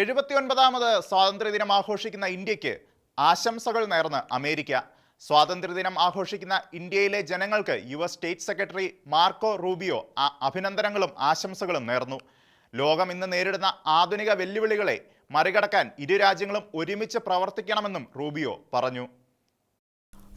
എഴുപത്തിയൊൻപതാമത് സ്വാതന്ത്ര്യദിനം ആഘോഷിക്കുന്ന ഇന്ത്യയ്ക്ക് ആശംസകൾ നേർന്ന് അമേരിക്ക. സ്വാതന്ത്ര്യദിനം ആഘോഷിക്കുന്ന ഇന്ത്യയിലെ ജനങ്ങൾക്ക് U S state secretary Marco Rubio അഭിനന്ദനങ്ങളും ആശംസകളും നേർന്നു. ലോകം ഇന്ന് നേരിടുന്ന ആധുനിക വെല്ലുവിളികളെ മറികടക്കാൻ ഇരു രാജ്യങ്ങളും ഒരുമിച്ച് പ്രവർത്തിക്കണമെന്നും റൂബിയോ പറഞ്ഞു.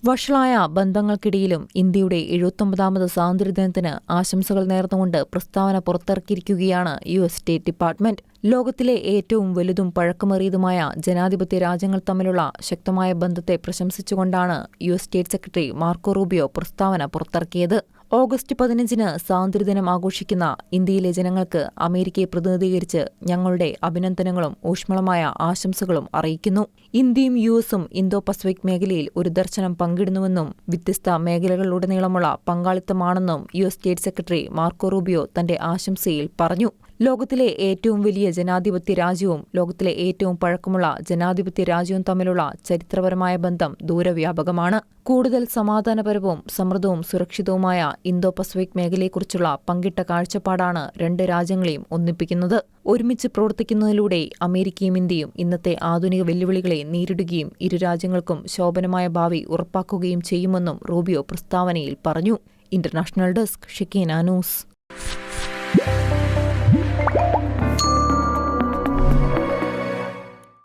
വഷളായ ബന്ധങ്ങൾക്കിടയിലും ഇന്ത്യയുടെ എഴുപത്തൊമ്പതാമത് സ്വാതന്ത്ര്യദിനത്തിന് ആശംസകൾ നേർന്നുകൊണ്ട് പ്രസ്താവന പുറത്തിറക്കിയിരിക്കുകയാണ് യു എസ് സ്റ്റേറ്റ് ഡിപ്പാർട്ട്മെന്റ്. ലോകത്തിലെ ഏറ്റവും വലുതും പഴക്കമേറിയതുമായ ജനാധിപത്യ രാജ്യങ്ങൾ തമ്മിലുള്ള ശക്തമായ ബന്ധത്തെ പ്രശംസിച്ചുകൊണ്ടാണ് U S state secretary Marco Rubio പ്രസ്താവന പുറത്തിറക്കിയത്. ഓഗസ്റ്റ് പതിനഞ്ചിന് സ്വാതന്ത്ര്യദിനം ആഘോഷിക്കുന്ന ഇന്ത്യയിലെ ജനങ്ങൾക്ക് അമേരിക്കയെ പ്രതിനിധീകരിച്ച് ഞങ്ങളുടെ അഭിനന്ദനങ്ങളും ഊഷ്മളമായ ആശംസകളും അറിയിക്കുന്നു. ഇന്ത്യയും യു എസും ഇന്തോ പസഫിക് മേഖലയിൽ ഒരു ദർശനം പങ്കിടുന്നുവെന്നും വ്യത്യസ്ത മേഖലകളിലുടനീളമുള്ള പങ്കാളിത്തമാണെന്നും U S state secretary Marco Rubio തന്റെ ആശംസയിൽ പറഞ്ഞു. ലോകത്തിലെ ഏറ്റവും വലിയ ജനാധിപത്യ രാജ്യവും ലോകത്തിലെ ഏറ്റവും പഴക്കമുള്ള ജനാധിപത്യ രാജ്യവും തമ്മിലുള്ള ചരിത്രപരമായ ബന്ധം ദൂരവ്യാപകമാണ്. കൂടുതൽ സമാധാനപരവും സമൃദ്ധവും സുരക്ഷിതവുമായ ഇന്തോ പസഫിക് മേഖലയെക്കുറിച്ചുള്ള പങ്കിട്ട കാഴ്ചപ്പാടാണ് രണ്ട് രാജ്യങ്ങളെയും ഒന്നിപ്പിക്കുന്നത്. ഒരുമിച്ച് പ്രവർത്തിക്കുന്നതിലൂടെ അമേരിക്കയും ഇന്ത്യയും ഇന്നത്തെ ആധുനിക വെല്ലുവിളികളെ നേരിടുകയും ഇരു രാജ്യങ്ങൾക്കും ശോഭനമായ ഭാവി ഉറപ്പാക്കുകയും ചെയ്യുമെന്നും റൂബിയോ പ്രസ്താവനയിൽ പറഞ്ഞു. International desk Shikeena news.